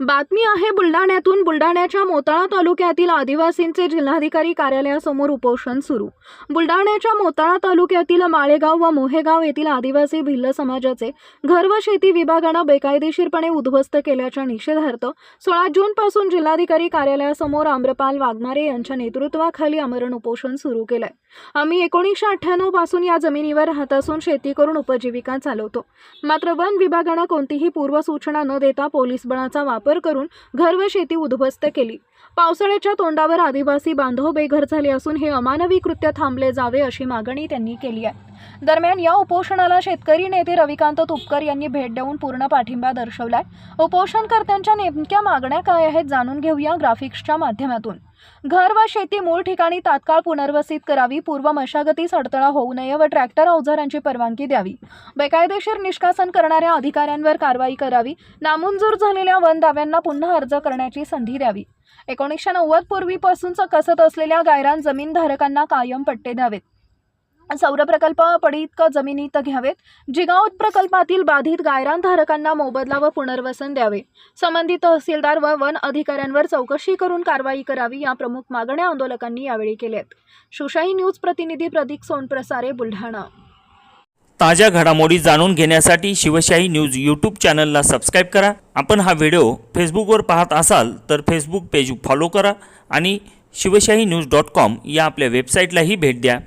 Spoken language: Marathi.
बातमी आहे बुलढाण्यातून बुलढाण्याच्या मोताळा तालुक्यातील आदिवासींचे जिल्हाधिकारी कार्यालयासमोर उपोषण सुरू. बुलढाण्याच्या मोताळा तालुक्यातील माळेगाव व मोहेगाव येथील आदिवासी भिल्ल समाजाचे घर व शेती विभागानं बेकायदेशीरपणे उद्ध्वस्त केल्याच्या निषेधार्थ सोळा जून पासून जिल्हाधिकारी कार्यालयासमोर आम्रपाल वाघमारे यांच्या नेतृत्वाखाली आमरण उपोषण सुरू केलंय. आम्ही एकोणीसशे अठ्ठ्याण्णवपासून या जमिनीवर राहत असून शेती करून उपजीविका चालवतो. मात्र वन विभागानं कोणतीही पूर्वसूचना न देता पोलीस बळाचा वापर करून घर व शेती उद्ध्वस्त केली. पावसाळ्याच्या तोंडावर आदिवासी बांधव बेघर झाले असून हे अमानवी कृत्य थांबले जावे अशी मागणी त्यांनी केली आहे. दरम्यान या उपोषणाला शेतकरी नेते रविकांत तुपकर यांनी भेट देऊन पूर्ण पाठिंबा दर्शवलाय. उपोषणकर्त्यांच्या नेमक्या मागण्या काय आहेत जाणून घेऊया ग्राफिक्सच्या माध्यमातून. घर व शेती मूळ ठिकाणी तात्काळ पुनर्वसित करावी पूर्व मशागतीस अडथळा होऊ नये व ट्रॅक्टर अवजारांची परवानगी द्यावी. बेकायदेशीर निष्कासन करणाऱ्या अधिकाऱ्यांवर कारवाई करावी नामंजूर झालेल्या वन दाव्यांना पुन्हा अर्ज करण्याची संधी द्यावी. एकोणीसशे नव्वद पूर्वीपासून कसत असलेल्या गायरान जमीनधारकांना कायम पट्टे द्यावेत. सौर प्रकल्प पडीत जमिनीत घ्यावेत. जिगाव प्रकल्पातील बाधित गायरानधारकांना मोबदला व पुनर्वसन द्यावे. संबंधित तहसीलदार व वन अधिकाऱ्यांवर चौकशी करून कारवाई करावी या प्रमुख मागण्या आंदोलकांनी यावेळी केल्यात. शिवशाही न्यूज प्रतिनिधी प्रदीप सोनप्रसारे बुलढाणा. ताज्या घडामोडी जाणून घेण्यासाठी शिवशाही न्यूज यूट्यूब चॅनलला सबस्क्राईब करा. आपण हा व्हिडिओ फेसबुकवर पाहत असाल तर फेसबुक पेज फॉलो करा आणि शिवशाही न्यूज डॉट कॉम या आपल्या वेबसाईटलाही भेट द्या.